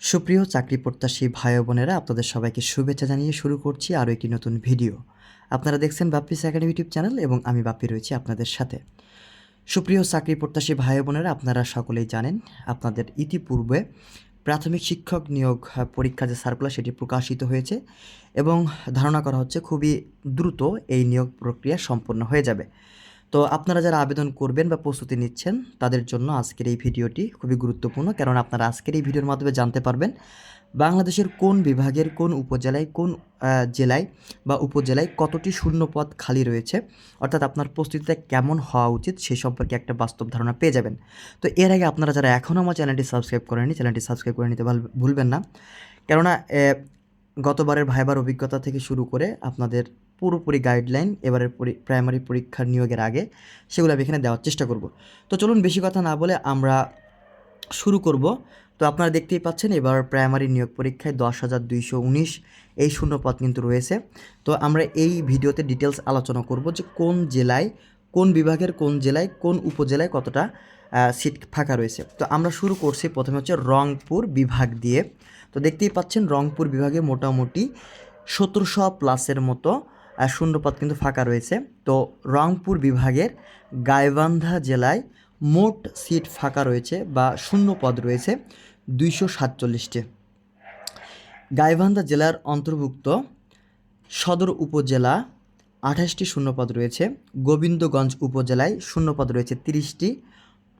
সুপ্রিয় চাকরি প্রত্যাশী ভাই বোনেরা আপনাদের সবাইকে শুভেচ্ছা জানিয়ে শুরু করছি আরও একটি নতুন ভিডিও। আপনারা দেখছেন বাপ্পিস একাডেমি ইউটিউব চ্যানেল এবং আমি বাপ্পি রয়েছি আপনাদের সাথে। সুপ্রিয় চাকরি প্রত্যাশী ভাই বোনেরা আপনারা সকলেই জানেন আপনাদের ইতিপূর্বে প্রাথমিক শিক্ষক নিয়োগ আহ, পরীক্ষার যে সার্কুলার সেটি প্রকাশিত হয়েছে এবং ধারণা করা হচ্ছে খুবই দ্রুত এই নিয়োগ প্রক্রিয়া সম্পন্ন হয়ে যাবে। তো আপনারা যারা আবেদন করবেন বা প্রস্তুতি নিচ্ছেন, তাদের জন্য আজকের এই ভিডিওটি খুবই গুরুত্বপূর্ণ। কারণ আপনারা আজকের এই ভিডিওর মাধ্যমে জানতে পারবেন বাংলাদেশের কোন বিভাগের, কোন উপজেলায়, কোন জেলায় বা উপজেলায় কতটি শূন্য পদ খালি রয়েছে। অর্থাৎ আপনার প্রস্তুতিটা কেমন হওয়া উচিত সে সম্পর্কে একটা বাস্তব ধারণা পেয়ে যাবেন। তো এর আগে আপনারা যারা এখনও আমার চ্যানেলটি সাবস্ক্রাইব করেনি চ্যানেলটি সাবস্ক্রাইব করে নিতে ভুলবেন না। কেননা গতবারের ভাইবার অভিজ্ঞতা থেকে শুরু করে আপনাদের পুরোপুরি গাইডলাইন এবারের পরি- প্রাইমারি পরীক্ষার নিয়োগের আগে সেগুলো আমি এখানে দেওয়ার চেষ্টা করব। তো চলুন বেশি কথা না বলে আমরা শুরু করব। তো আপনারা দেখতেই পাচ্ছেন এবার প্রাইমারি নিয়োগ পরীক্ষায় দশ হাজার দুইশো উনিশ এই শূন্যপদ কিন্তু রয়েছে। তো আমরা এই ভিডিওতে ডিটেলস আলোচনা করব যে কোন জেলায়, কোন বিভাগের কোন জেলায়, কোন উপজেলায় কতটা সিট ফাঁকা রয়েছে। তো আমরা শুরু করছি প্রথমে হচ্ছে রংপুর বিভাগ দিয়ে। তো দেখতেই পাচ্ছেন রংপুর বিভাগে মোটামুটি সতেরোশো প্লাসের মতো শূন্যপদ কিন্তু ফাঁকা রয়েছে। তো রংপুর বিভাগের গাইবান্ধা জেলায় মোট সিট ফাঁকা রয়েছে বা শূন্য পদ রয়েছে দুইশো সাতচল্লিশটি। গাইবান্ধা জেলার অন্তর্ভুক্ত সদর উপজেলা আঠাশটি শূন্যপদ রয়েছে, গোবিন্দগঞ্জ উপজেলায় শূন্যপদ রয়েছে তিরিশটি,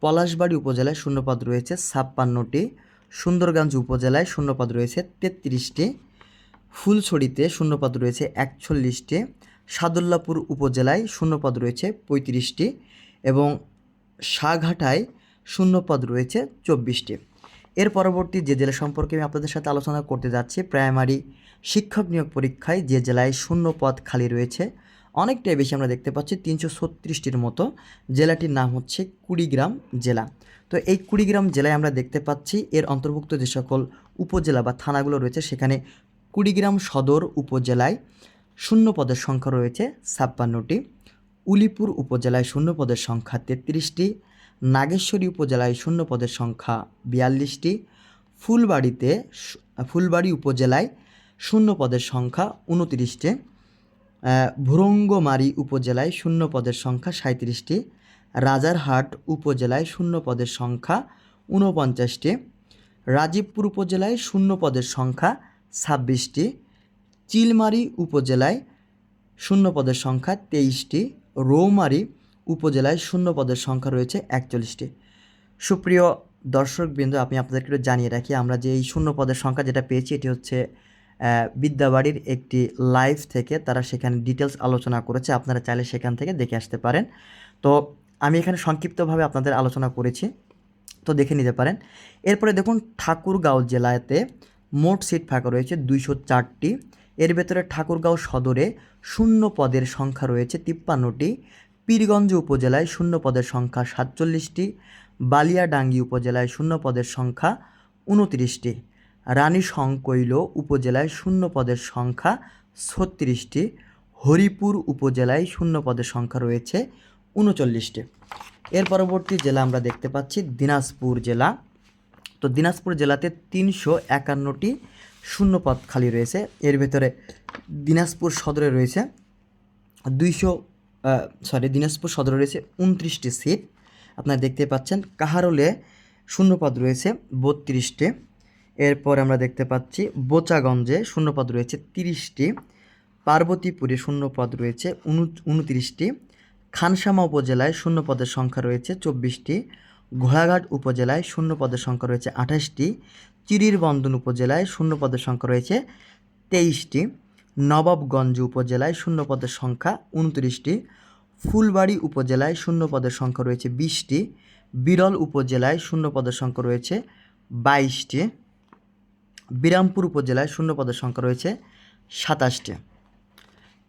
পলাশবাড়ি উপজেলায় শূন্যপদ রয়েছে ছাপ্পান্নটি, সুন্দরগঞ্জ উপজেলায় শূন্যপদ রয়েছে তেত্রিশটি ফুলছড়িতে শূন্যপদ রয়েছে একচল্লিশটি, সাদুল্লাপুর উপজেলায় শূন্যপদ রয়েছে পঁয়ত্রিশটি এবং সাঘাটায় শূন্যপদ রয়েছে চব্বিশটি। এর পরবর্তী যে জেলা সম্পর্কে আমি আপনাদের সাথে আলোচনা করতে যাচ্ছি, প্রাইমারি শিক্ষক নিয়োগ পরীক্ষায় যে জেলায় শূন্য পদ খালি রয়েছে, অনেকটাই বেশি আমরা দেখতে পাচ্ছি, তিনশো ছত্রিশটির মতো। জেলাটির নাম হচ্ছে কুড়িগ্রাম জেলা। তো এই কুড়িগ্রাম জেলায় আমরা দেখতে পাচ্ছি, এর অন্তর্ভুক্ত যে সকল উপজেলা বা থানাগুলো রয়েছে, সেখানে কুড়িগ্রাম সদর উপজেলায় শূন্য পদের সংখ্যা রয়েছে ছাপ্পান্নটি, উলিপুর উপজেলায় শূন্য পদের সংখ্যা তেত্রিশটি, নাগেশ্বরী উপজেলায় শূন্য পদের সংখ্যা বিয়াল্লিশটি, ফুলবাড়িতে ফুলবাড়ি উপজেলায় শূন্য পদের সংখ্যা উনতিরিশটি ভুরঙ্গমারি উপজেলায় শূন্য পদের সংখ্যা সাঁত্রিশটি রাজারহাট উপজেলায় শূন্য পদের সংখ্যা ঊনপঞ্চাশটি, রাজীবপুর উপজেলায় শূন্য পদের সংখ্যা ছাব্বিশটি, চিলমারি উপজেলায় শূন্য পদের সংখ্যা তেইশটি, রৌমারি উপজেলায় শূন্য পদের সংখ্যা রয়েছে একচল্লিশটি। সুপ্রিয় দর্শকবৃন্দ, আমি আপনাদেরকে একটু জানিয়ে রাখি, আমরা যে এই শূন্য পদের সংখ্যা যেটা পেয়েছি, এটি হচ্ছে বিদ্যাবাড়ির একটি লাইভ থেকে তারা সেখানে ডিটেলস আলোচনা করেছে, আপনারা চাইলে সেখান থেকে দেখে আসতে পারেন। তো আমি এখানে সংক্ষিপ্তভাবে আপনাদের আলোচনা করেছি, তো দেখে নিতে পারেন। এরপরে দেখুন, ঠাকুরগাঁও জেলাতে মোট সিট ফাঁকা রয়েছে দুইশো চারটি। এর ভেতরে ঠাকুরগাঁও সদরে শূন্য পদের সংখ্যা রয়েছে তিপ্পান্নটি। পীরগঞ্জ উপজেলায় শূন্য পদের সংখ্যা সাতচল্লিশটি। বালিয়াডাঙ্গি উপজেলায় শূন্য পদের সংখ্যা উনত্রিশটি। রানী সংকৈল উপজেলায় শূন্য পদের সংখ্যা ছত্রিশটি। হরিপুর উপজেলায় শূন্য পদের সংখ্যা রয়েছে উনচল্লিশটি। এর পরবর্তী জেলা আমরা দেখতে পাচ্ছি দিনাজপুর জেলা। তো দিনাজপুর জেলাতে তিনশো একান্নটি শূন্যপদ খালি রয়েছে। এর ভেতরে দিনাজপুর সদরে রয়েছে দুইশো সরি দিনাজপুর সদরে রয়েছে উনত্রিশটি সিট। আপনারা দেখতে পাচ্ছেন কাহারোলে শূন্যপদ রয়েছে বত্রিশটি। এরপর আমরা দেখতে পাচ্ছি বোচাগঞ্জে শূন্যপদ রয়েছে তিরিশটি। পার্বতীপুরে শূন্যপদ রয়েছে উনু, উনত্রিশটি। খানসামা উপজেলায় শূন্যপদের সংখ্যা রয়েছে চব্বিশটি। ঘোড়াঘাট উপজেলায় শূন্যপদের সংখ্যা রয়েছে আঠাশটি চিরিরবন্দন উপজেলায় শূন্যপদের সংখ্যা রয়েছে তেইশটি, নবাবগঞ্জ উপজেলায় শূন্যপদের সংখ্যা উনত্রিশটি, ফুলবাড়ি উপজেলায় শূন্যপদের সংখ্যা রয়েছে বিশটি, বিরল উপজেলায় শূন্যপদের সংখ্যা রয়েছে বাইশটি, বিরামপুর উপজেলায় শূন্যপদের সংখ্যা রয়েছে সাতাশটি।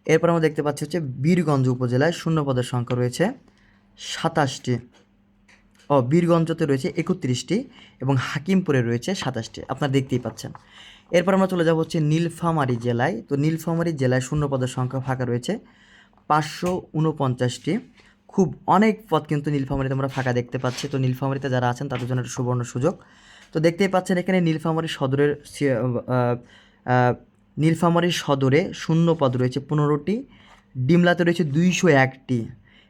এরপর আমরা দেখতে পাচ্ছি হচ্ছে বীরগঞ্জ উপজেলায় শূন্যপদের সংখ্যা রয়েছে সাতাশটি। ও বীরগঞ্জতে রয়েছে একত্রিশটি এবং হাকিমপুরে রয়েছে সাতাশটি। আপনারা দেখতেই পাচ্ছেন। এরপর আমরা চলে যাব হচ্ছে নীলফামারী জেলায়। তো নীলফামারী জেলায় শূন্য পদের সংখ্যা ফাঁকা রয়েছে। পাঁচশো উনপঞ্চাশটি। খুব অনেক পদ কিন্তু নীলফামারিতে আমরা ফাঁকা দেখতে পাচ্ছি। তো নীলফামারীতে যারা আছেন, তাদের জন্য একটা সুবর্ণ সুযোগ। তো দেখতেই পাচ্ছেন এখানে নীলফামারী সদরের নীলফামারী সদরে শূন্য পদ রয়েছে পনেরোটি। ডিমলাতে রয়েছে দুইশো একটি।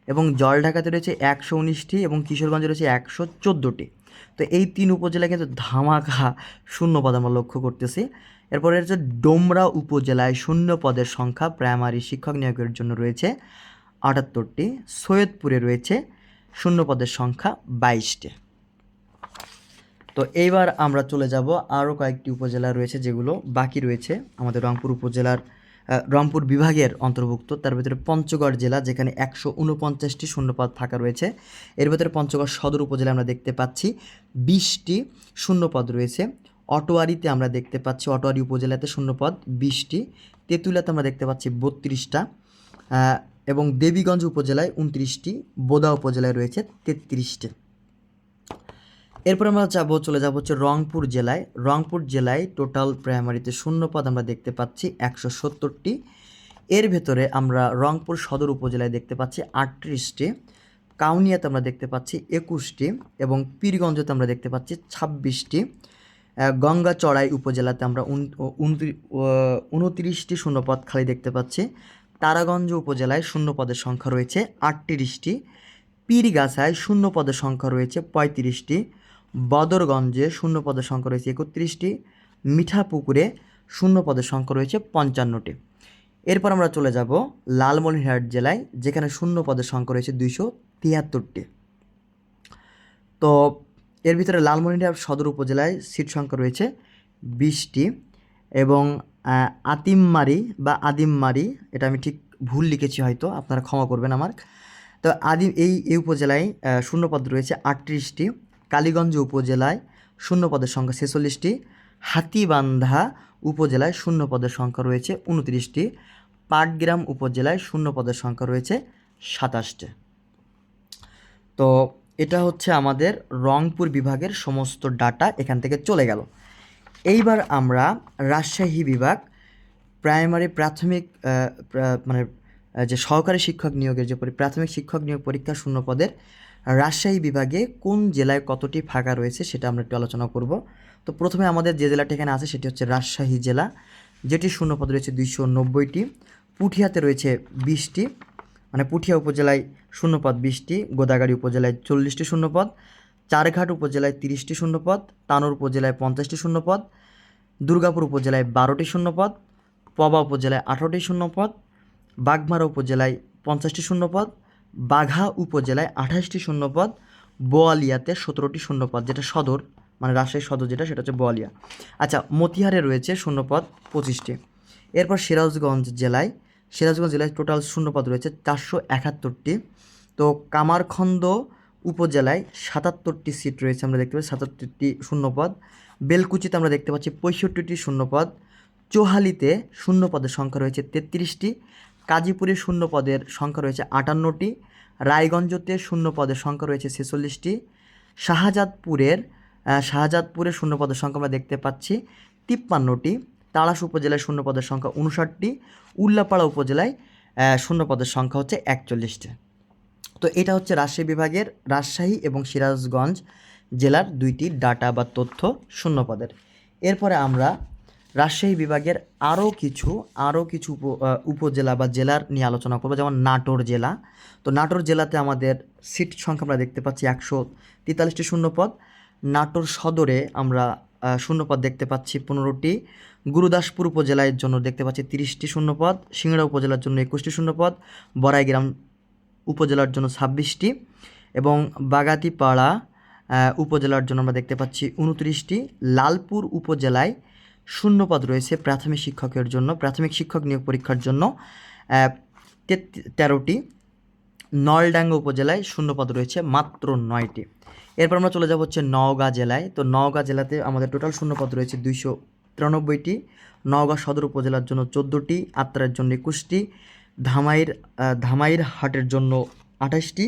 এবং জলঢাকাতে রয়েছে একশো উনিশটি এবং কিশোরগঞ্জে রয়েছে একশো চোদ্দোটি। তো এই তিন উপজেলায় কিন্তু ধামাকা শূন্য পদ আমরা লক্ষ্য করতেছি। এরপরে হচ্ছে ডোমরা উপজেলায় শূন্য পদের সংখ্যা প্রাইমারি শিক্ষক নিয়োগের জন্য রয়েছে আটাত্তরটি। সৈয়দপুরে রয়েছে শূন্য পদের সংখ্যা বাইশটি। তো এইবার আমরা চলে যাব আরও কয়েকটি উপজেলা রয়েছে যেগুলো বাকি রয়েছে। আমাদের রংপুর উপজেলার রংপুর বিভাগের অন্তর্ভুক্ত। তার ভিতরে পঞ্চগড় জেলা, যেখানে একশো উনপঞ্চাশটি শূন্যপদ ফাঁকা রয়েছে। এর ভিতরে পঞ্চগড় সদর উপজেলা আমরা দেখতে পাচ্ছি বিশটি শূন্যপদ রয়েছে। অটোয়ারিতে আমরা দেখতে পাচ্ছি, অটোয়ারি উপজেলাতে শূন্যপদ, বিশটি। তেঁতুলাতে আমরা দেখতে পাচ্ছি বত্রিশটা। এবং দেবীগঞ্জ উপজেলায় উনত্রিশটি। বোদা উপজেলায় রয়েছে তেত্রিশটি। এরপর আমরা যাব, চলে যাব হচ্ছে রংপুর জেলায়। রংপুর জেলায় টোটাল প্রাইমারিতে শূন্য পদ আমরা দেখতে পাচ্ছি, একশো সত্তরটি। এর ভেতরে আমরা রংপুর সদর উপজেলায় দেখতে পাচ্ছি, আটত্রিশটি। কাউনিয়াতে আমরা দেখতে পাচ্ছি, একুশটি। এবং পীরগঞ্জতে আমরা দেখতে পাচ্ছি, ছাব্বিশটি। গঙ্গাচড়াই উপজেলাতে আমরা উনত্রিশটি শূন্যপদ খালি দেখতে পাচ্ছি। তারাগঞ্জ উপজেলায় শূন্য পদের সংখ্যা রয়েছে, আটত্রিশটি। পীরগাছায় শূন্য পদের সংখ্যা রয়েছে, পঁয়ত্রিশটি। বদরগঞ্জে শূন্য পদের সংখ্যা রয়েছে একত্রিশটি, মিঠাপুকুরে শূন্য পদের সংখ্যা রয়েছে পঞ্চান্নটি। এরপর আমরা চলে যাব লালমনিরহাট জেলায়, যেখানে শূন্য পদের সংখ্যা রয়েছে দুইশো তিয়াত্তরটি। তো এর ভিতরে লালমনিরহাট সদর উপজেলায় সিট সংখ্যা রয়েছে বিশটি এবং আতিমমারি বা আদিমমারি, এটা আমি ঠিক ভুল লিখেছি হয়তো, আপনারা ক্ষমা করবেন আমার। তো আদিম এই এই উপজেলায় শূন্যপদ রয়েছে আটত্রিশটি। কালীগঞ্জ উপজেলায় শূন্যপদের সংখ্যা ছেচল্লিশটি, হাতিবান্ধা উপজেলায় শূন্যপদের সংখ্যা রয়েছে উনত্রিশটি, পাটগ্রাম উপজেলায় শূন্যপদের সংখ্যা রয়েছে সাতাশটি। তো এটা হচ্ছে আমাদের রংপুর বিভাগের সমস্ত ডাটা এখান থেকে চলে গেল। এইবার আমরা রাজশাহী বিভাগ প্রাইমারি প্রাথমিক মানে যে সহকারী শিক্ষক নিয়োগের যে প্রাথমিক শিক্ষক নিয়োগ পরীক্ষা শূন্য পদের রাজশাহী বিভাগে কোন জেলায় কতটি ফাঁকা রয়েছে সেটা আমরা একটু আলোচনা করব। তো প্রথমে আমাদের যে জেলাটা এখানে আছে সেটি হচ্ছে রাজশাহী জেলা, যেটি শূন্য পদ রয়েছে দুইশো নব্বইটি, পুঠিয়াতে রয়েছে বিশটি মানে পুঠিয়া উপজেলায় শূন্যপদ বিশটি, গোদাগাড়ি উপজেলায় চল্লিশটি শূন্যপদ, চারঘাট উপজেলায় তিরিশটি শূন্যপদ, তানোর উপজেলায় পঞ্চাশটি শূন্যপদ, দুর্গাপুর উপজেলায় বারোটি শূন্যপদ, পবা উপজেলায় আঠারোটি শূন্যপদ, বাগমারা উপজেলায় পঞ্চাশটি শূন্যপদ বাঘা উপজেলায় আঠাশটি শূন্যপদ, বোয়ালিয়াতে সতেরোটি শূন্যপদ, যেটা সদর মানে রাজশাহী সদর যেটা, সেটা হচ্ছে বোয়ালিয়া। আচ্ছা মতিহারে রয়েছে শূন্যপদ পঁচিশটি। এরপর সিরাজগঞ্জ জেলায় সিরাজগঞ্জ জেলায় টোটাল শূন্যপদ রয়েছে চারশো একাত্তরটি। তো কামারখন্দ উপজেলায় সাতাত্তরটি সিট রয়েছে, আমরা দেখতে পাচ্ছি সাতাত্তরটি শূন্যপদ। বেলকুচিতে আমরা দেখতে পাচ্ছি পঁয়ষট্টিটি শূন্যপদ। চোহালিতে শূন্যপদের সংখ্যা রয়েছে তেত্রিশটি। কাজীপুরে শূন্যপদের সংখ্যা রয়েছে আটান্নটি রায়গঞ্জতে শূন্যপদের সংখ্যা রয়েছে ছেচল্লিশটি শাহজাদপুরের আহ, শাহজাদপুরের শূন্যপদের সংখ্যা আমরা দেখতে পাচ্ছি তিপ্পান্নটি তাড়াশ উপজেলায় শূন্যপদের সংখ্যা উনষাটটি উল্লাপাড়া উপজেলায় আহ, শূন্যপদের সংখ্যা হচ্ছে একচল্লিশটি। তো এটা হচ্ছে রাজশাহী বিভাগের রাজশাহী এবং সিরাজগঞ্জ জেলার দুইটি ডাটা বা তথ্য শূন্যপদের। এরপরে আমরা রাজশাহী বিভাগের আরও কিছু আরও কিছু উপ- উপজেলা বা জেলার নিয়ে আলোচনা করব। যেমন নাটোর জেলা। তো নাটোর জেলাতে আমাদের সিট সংখ্যা আমরা দেখতে পাচ্ছি একশো তেতাল্লিশটি শূন্যপদ। নাটোর সদরে আমরা শূন্যপদ দেখতে পাচ্ছি পনেরোটি। গুরুদাসপুর উপজেলার জন্য দেখতে পাচ্ছি তিরিশটি শূন্যপদ। সিংড়া উপজেলার জন্য একুশটি শূন্যপদ। বড়াইগ্রাম উপজেলার জন্য ছাব্বিশটি। এবং বাগাতিপাড়া উপজেলার জন্য আমরা দেখতে পাচ্ছি উনত্রিশটি। লালপুর উপজেলায় শূন্যপদ রয়েছে প্রাথমিক শিক্ষকের জন্য। প্রাথমিক শিক্ষক নিয়োগ পরীক্ষার জন্য তেরোটি। নলডাঙ্গা উপজেলায় শূন্যপদ রয়েছে মাত্র নয়টি। এরপর আমরা চলে যাব হচ্ছে নওগাঁ জেলায়। তো নওগাঁ জেলাতে আমাদের টোটাল শূন্যপদ রয়েছে দুইশো তিরানব্বইটি। নওগাঁ সদর উপজেলার জন্য চোদ্দোটি, আত্রার জন্য একুশটি, ধামাইর ধামাইর হাটের জন্য আঠাশটি,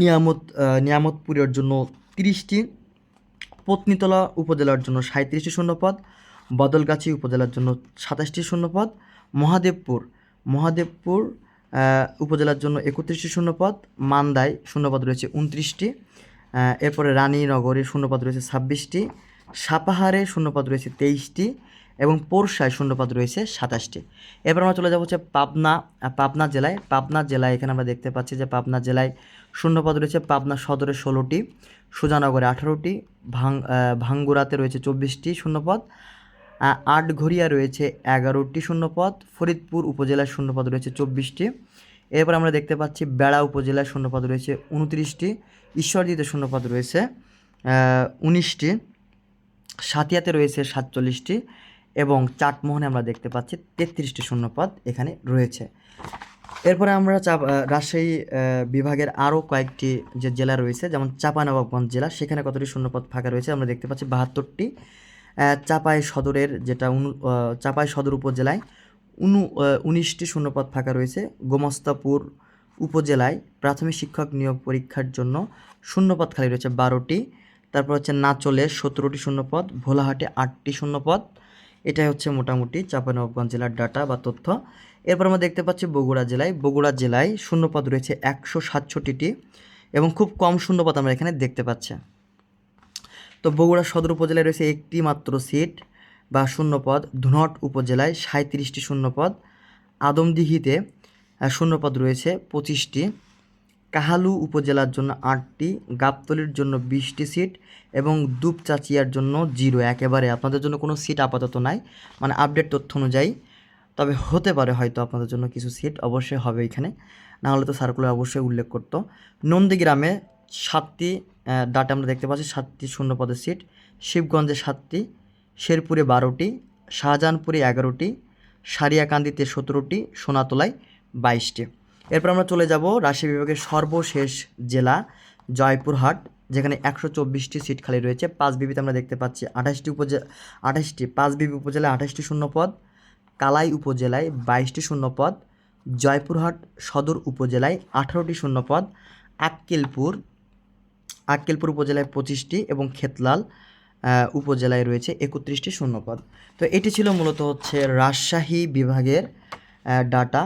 নিয়ামত নিয়ামতপুরের জন্য তিরিশটি, পত্নীতলা উপজেলার জন্য সাঁত্রিশটি শূন্যপদ বদলগাছি উপজেলার জন্য সাতাশটি শূন্যপদ। মহাদেবপুর মহাদেবপুর উপজেলার জন্য একত্রিশটি শূন্যপদ। মান্দায় শূন্যপদ রয়েছে উনত্রিশটি। এরপরে রানীনগরের শূন্যপদ রয়েছে ছাব্বিশটি। সাপাহারে শূন্যপদ রয়েছে তেইশটি এবং পোরশায় শূন্যপদ রয়েছে সাতাশটি। এরপর আমরা চলে যাব হচ্ছে পাবনা পাবনা জেলায়। পাবনা জেলায় এখানে আমরা দেখতে পাচ্ছি যে পাবনা জেলায় শূন্যপদ রয়েছে পাবনা সদরে ষোলোটি, সুজানগরে আঠারোটি, ভাং ভাঙ্গুরাতে রয়েছে চব্বিশটি শূন্যপদ। আটঘরিয়া রয়েছে এগারোটি শূন্যপদ ফরিদপুর উপজেলার শূন্যপদ রয়েছে চব্বিশটি। এরপর আমরা দেখতে পাচ্ছি বেড়া উপজেলার শূন্যপদ রয়েছে উনত্রিশটি, ঈশ্বরদীতে শূন্যপদ রয়েছে উনিশটি সাতিয়াতে রয়েছে সাতচল্লিশটি এবং চাটমোহনে আমরা দেখতে পাচ্ছি তেত্রিশটি শূন্যপদ এখানে রয়েছে। এরপরে আমরা চাপ রাজশাহী বিভাগের আরও কয়েকটি যে জেলা রয়েছে, যেমন চাঁপানবাবগঞ্জ জেলা, সেখানে কতটি শূন্যপদ ফাঁকা রয়েছে আমরা দেখতে পাচ্ছি বাহাত্তরটি। চাপাই সদরের যেটা চাপাই সদর উপজেলায় উনু উনিশটি শূন্যপদ ফাঁকা রয়েছে। গোমস্তাপুর উপজেলায় প্রাথমিক শিক্ষক নিয়োগ পরীক্ষার জন্য শূন্যপদ খালি রয়েছে বারোটি। তারপর হচ্ছে নাচলে সতেরোটি শূন্যপদ, ভোলাহাটে আটটি শূন্যপদ। এটাই হচ্ছে মোটামুটি চাঁপানবাবগঞ্জ জেলার ডাটা বা তথ্য। এরপর আমরা দেখতে পাচ্ছি বগুড়া জেলায়। বগুড়া জেলায় শূন্যপদ রয়েছে একশো সাতষট্টিটি এবং খুব কম শূন্যপদ আমরা এখানে দেখতে পাচ্ছি। তো বগুড়া সদর উপজেলায় রয়েছে একটি মাত্র সিট বা শূন্যপদ। ধুনট উপজেলায় সাঁত্রিশটি শূন্যপদ। আদমদিঘিতে শূন্যপদ রয়েছে পঁচিশটি। কাহালু উপজেলার জন্য আটটি, গাবতলির জন্য বিশটি সিট এবং দুপচাচিয়ার জন্য জিরো। একেবারে আপনাদের জন্য কোনো সিট আপাতত নাই মানে আপডেট তথ্য অনুযায়ী। তবে হতে পারে হয়তো আপনাদের জন্য কিছু সিট, অবশ্যই হবে এখানে। না হলে তো সার্কুলার অবশ্যই উল্লেখ করতো। নন্দীগ্রামে সাতটি ডাটা আমরা দেখতে পাচ্ছি, সাতটি শূন্যপদের সিট শিবগঞ্জে সাতটি, শেরপুরে বারোটি, শাহজাহানপুরে এগারোটি, সারিয়াকান্দিতে সতেরোটি, সোনাতলায় বাইশটি। এরপর আমরা চলে যাব রাজশাহী বিভাগের সর্বশেষ জেলা, জয়পুরহাট, যেখানে একশো চব্বিশটি সিট খালি রয়েছে। পাঁচ বিবিতে আমরা দেখতে পাচ্ছি আঠাশটি উপজেলা আঠাশটি, পাঁচ বিবি উপজেলায় আঠাশটি শূন্যপদ, কালাই উপজেলায় বাইশটি শূন্যপদ, জয়পুরহাট সদর উপজেলায় আঠারোটি শূন্যপদ, আক্কেলপুর আক্কেলপুর উপজেলায় পঁচিশটি এবং খেতলাল উপজেলায় রয়েছে একত্রিশটি শূন্যপদ। তো এটি ছিল মূলত হচ্ছে রাজশাহী বিভাগের ডাটা।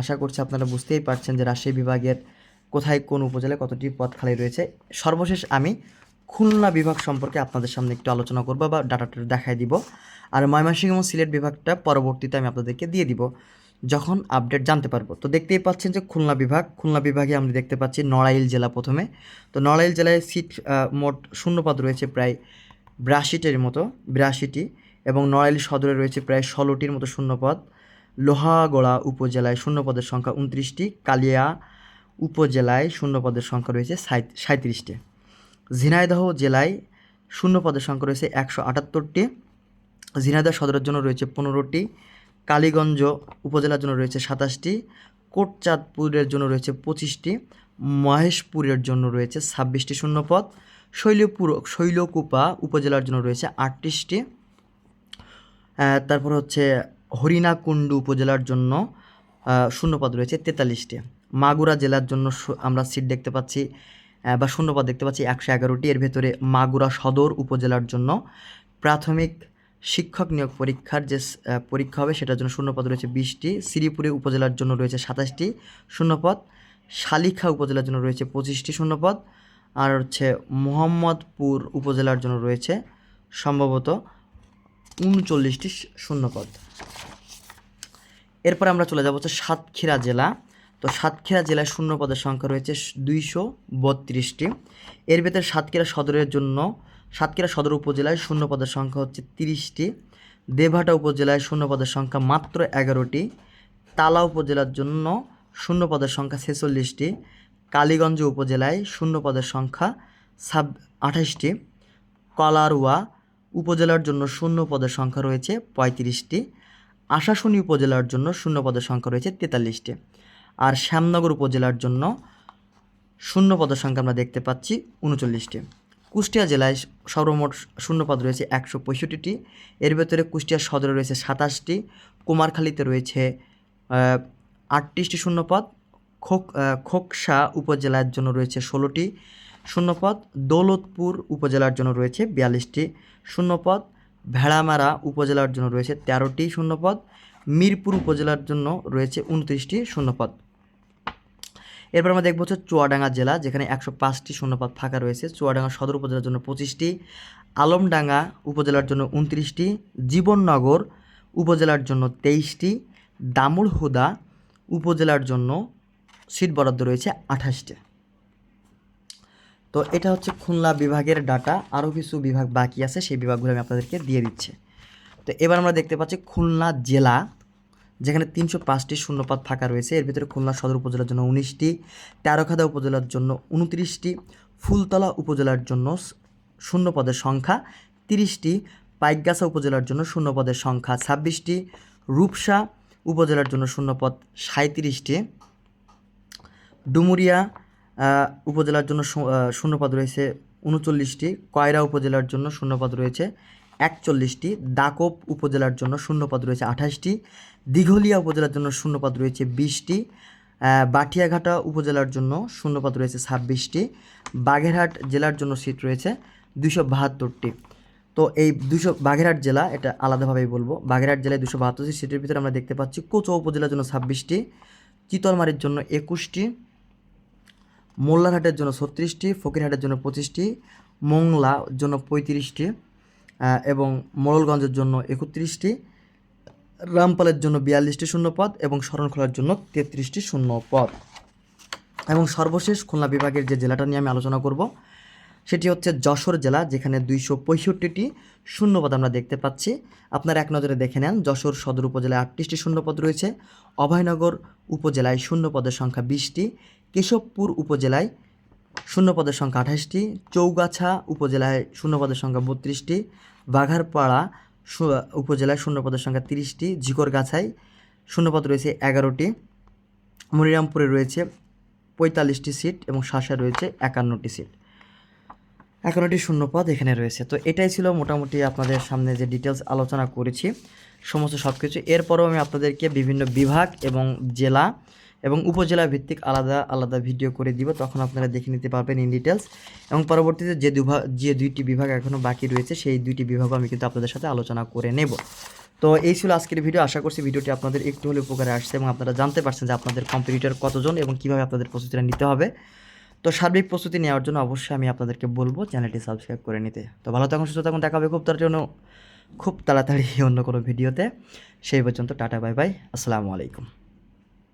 আশা করছি আপনারা বুঝতেই পারছেন যে রাজশাহী বিভাগের কোথায় কোন উপজেলায় কতটি পদ খালি রয়েছে। সর্বশেষ আমি খুলনা বিভাগ সম্পর্কে আপনাদের সামনে একটু আলোচনা করব বা ডাটাটা দেখাই দিব। আর ময়মনসিংহ এবং সিলেট বিভাগটা পরবর্তীতে আমি আপনাদেরকে দিয়ে দিব। যখন আপডেট জানতে পারব। তো দেখতেই পাচ্ছেন যে খুলনা বিভাগ, খুলনা বিভাগে আমরা দেখতে পাচ্ছি নড়াইল জেলা প্রথমে। তো নড়াইল জেলায় সিট মোট শূন্যপদ রয়েছে প্রায় বিরাশিটির মতো, বিরাশিটি। এবং নড়াইল সদরে রয়েছে প্রায় ষোলোটির মতো শূন্যপদ। লোহাগড়া উপজেলায় শূন্যপদের সংখ্যা উনত্রিশটি, কালিয়া উপজেলায় শূন্যপদের সংখ্যা রয়েছে সাঁত্রিশটি ঝিনাইদহ জেলায় শূন্যপদের সংখ্যা রয়েছে একশো আটাত্তরটি। ঝিনাইদহ সদরের জন্য রয়েছে পনেরোটি। কালীগঞ্জ উপজেলার জন্য রয়েছে সাতাশটি, কোটচাঁদপুরের জন্য রয়েছে পঁচিশটি, মহেশপুরের জন্য রয়েছে ছাব্বিশটি শূন্যপদ, শৈলপুর, শৈলকুপা উপজেলার জন্য রয়েছে আটত্রিশটি। তারপর হচ্ছে হরিণাকুণ্ডু উপজেলার জন্য শূন্যপদ রয়েছে তেতাল্লিশটি। মাগুরা জেলার জন্য আমরা সিট দেখতে পাচ্ছি বা শূন্যপদ দেখতে পাচ্ছি একশো এগারোটি। এর ভেতরে মাগুরা সদর উপজেলার জন্য প্রাথমিক শিক্ষক নিয়োগ পরীক্ষার যে পরীক্ষা হবে সেটার জন্য শূন্যপদ রয়েছে বিশটি। শ্রীপুরে উপজেলার জন্য রয়েছে সাতাশটি শূন্যপদ। শালিখা উপজেলার জন্য রয়েছে পঁচিশটি শূন্যপদ। আর হচ্ছে মোহাম্মদপুর উপজেলার জন্য রয়েছে সম্ভবত উনচল্লিশটি শূন্যপদ। এরপর আমরা চলে যাব হচ্ছে সাতক্ষীরা জেলা। তো সাতক্ষীরা জেলায় শূন্যপদের সংখ্যা রয়েছে দুইশো বত্রিশটি। এর ভেতরে সাতক্ষীরা সদরের জন্য সাতক্ষীরা সদর উপজেলায় শূন্যপদের সংখ্যা হচ্ছে তিরিশটি। দেভাটা উপজেলায় শূন্যপদের সংখ্যা মাত্র এগারোটি। তালা উপজেলার জন্য শূন্যপদের সংখ্যা ছেচল্লিশটি। কালীগঞ্জ উপজেলায় শূন্যপদের সংখ্যা সাব আঠাশটি। কলারুয়া উপজেলার জন্য শূন্য পদের সংখ্যা রয়েছে পঁয়ত্রিশটি। আশাশুনি উপজেলার জন্য শূন্য পদের সংখ্যা রয়েছে তেতাল্লিশটি। আর শ্যামনগর উপজেলার জন্য শূন্য পদের সংখ্যা আমরা দেখতে পাচ্ছি উনচল্লিশটি। কুষ্টিয়া জেলায় সর্বমোট শূন্যপদ রয়েছে একশো পঁয়ষট্টিটি। এর ভেতরে কুষ্টিয়া সদরে রয়েছে সাতাশটি, কুমারখালীতে রয়েছে আটত্রিশটি শূন্যপদ, খোক খোকসা উপজেলার জন্য রয়েছে ষোলোটি শূন্যপদ, দৌলতপুর উপজেলার জন্য রয়েছে বিয়াল্লিশটি শূন্যপদ, ভেড়ামারা উপজেলার জন্য রয়েছে তেরোটি শূন্যপদ, মিরপুর উপজেলার জন্য রয়েছে উনত্রিশটি শূন্যপদ। এরপর আমরা দেখব হচ্ছে চুয়াডাঙ্গা জেলা, যেখানে একশো পাঁচটি শূন্যপদ ফাঁকা রয়েছে। চুয়াডাঙ্গা সদর উপজেলার জন্য পঁচিশটি, আলমডাঙ্গা উপজেলার জন্য উনত্রিশটি, জীবননগর উপজেলার জন্য তেইশটি, দামুড়হুদা উপজেলার জন্য সিট বরাদ্দ রয়েছে আঠাশটি। তো এটা হচ্ছে খুলনা বিভাগের ডাটা। আরও কিছু বিভাগ বাকি আছে, সেই বিভাগগুলো আমি আপনাদেরকে দিয়ে দিচ্ছি। তো এবার আমরা দেখতে পাচ্ছি খুলনা জেলা। যেখানে তিনশো পাঁচটি শূন্যপদ ফাঁকা রয়েছে। এর ভিতরে খুলনা সদর উপজেলার জন্য উনিশটি তেরোখাদা উপজেলার জন্য উনত্রিশটি, ফুলতলা উপজেলার জন্য শূন্যপদের সংখ্যা তিরিশটি, পাইকগাছা উপজেলার জন্য শূন্যপদের সংখ্যা ছাব্বিশটি, রূপসা উপজেলার জন্য শূন্যপদ সাঁত্রিশটি ডুমুরিয়া উপজেলার জন্য শূন্যপদ রয়েছে উনচল্লিশটি, কয়রা উপজেলার জন্য শূন্যপদ রয়েছে একচল্লিশটি, দাকোপ উপজেলার জন্য শূন্যপদ রয়েছে আঠাশটি, দিঘলিয়া উপজেলার জন্য শূন্যপদ রয়েছে বিশটি বাটিয়াঘাটা উপজেলার জন্য শূন্যপদ রয়েছে ছাব্বিশটি, বাগেরহাট জেলার জন্য সিট রয়েছে দুশো বাহাত্তরটি। তো এই দুশো বাগেরহাট জেলা, এটা আলাদাভাবেই বলব, বাগেরহাট জেলায় দুশো বাহাত্তরটি সিটের ভিতরে আমরা দেখতে পাচ্ছি কোচো উপজেলার জন্য ছাব্বিশটি, চিতলমারির জন্য একুশটি, মোল্লারহাটের জন্য ছত্রিশটি, ফকিরহাটের জন্য পঁচিশটি, মোংলা জন্য পঁয়ত্রিশটি এবং মোড়লগঞ্জের জন্য একত্রিশটি, রামপালের জন্য বিয়াল্লিশটি শূন্যপদ এবং শরণখোলার জন্য তেত্রিশটি শূন্যপদ। এবং সর্বশেষ খুলনা বিভাগের যে জেলাটা নিয়ে আমি আলোচনা করব, সেটি হচ্ছে যশোর জেলা, যেখানে দুইশো পঁয়ষট্টিটি শূন্যপদ আমরা দেখতে পাচ্ছি। আপনারা এক নজরে দেখে নেন, যশোর সদর উপজেলায় আটত্রিশটি শূন্যপদ রয়েছে, অভয়নগর উপজেলায় শূন্যপদের সংখ্যা বিশটি, কেশবপুর উপজেলায় শূন্যপদের সংখ্যা আঠাশটি, চৌগাছা উপজেলায় শূন্যপদের সংখ্যা বত্রিশটি, বাঘারপাড়া উপজেলায় শূন্যপদের সংখ্যা তিরিশটি, ঝিকরগাছায় শূন্যপদ রয়েছে এগারোটি, মনিরামপুরে রয়েছে পঁয়তাল্লিশটি সিট এবং শাসায় রয়েছে একান্নটি সিট। একান্নটি শূন্যপদ এখানে রয়েছে। তো এটাই ছিল মোটামুটি আপনাদের সামনে যে ডিটেলস আলোচনা করেছি, সমস্ত সব কিছু এরপরও আমি আপনাদেরকে বিভিন্ন বিভাগ এবং জেলা এবং উপজেলা ভিত্তিক আলাদা আলাদা ভিডিও করে দিব, তখন আপনারা দেখে নিতে পারবেন ইন ডিটেলস এবং পরবর্তীতে যে দুভাগ যে দুইটি বিভাগ এখনও বাকি রয়েছে, সেই দুইটি বিভাগও আমি কিন্তু আপনাদের সাথে আলোচনা করে নেব। তো এই ছিল আজকের ভিডিও। আশা করছি ভিডিওটি আপনাদের একটু হলে উপকারে আসছে এবং আপনারা জানতে পারছেন যে আপনাদের কম্পিটিটর কতজন এবং কীভাবে আপনাদের প্রস্তুতিটা নিতে হবে। তো সার্বিক প্রস্তুতি নেওয়ার জন্য অবশ্যই আমি আপনাদেরকে বলব চ্যানেলটি সাবস্ক্রাইব করে নিতে। তো ভালো থাকুন, সুস্থ থাকুন, দেখা হবে খুব তার জন্য খুব তাড়াতাড়ি অন্য কোনো ভিডিওতে। সেই পর্যন্ত টাটা, বাই বাই। আসসালামু আলাইকুম।